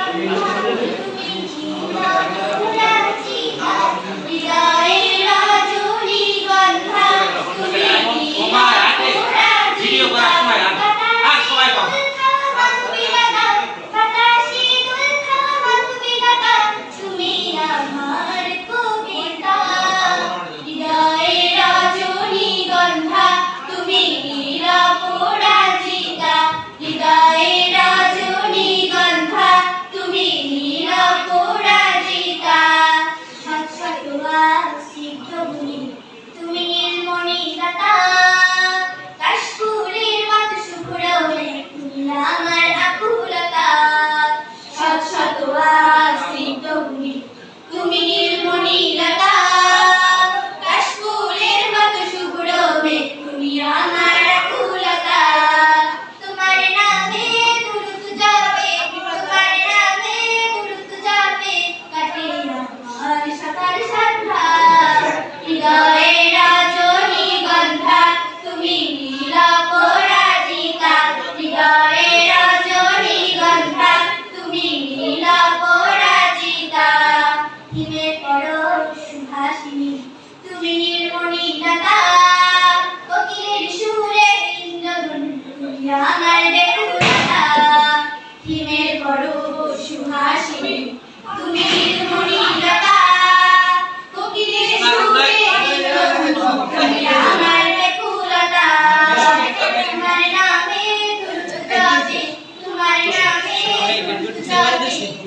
何? তুমি নীলমণি দাতা Gracias.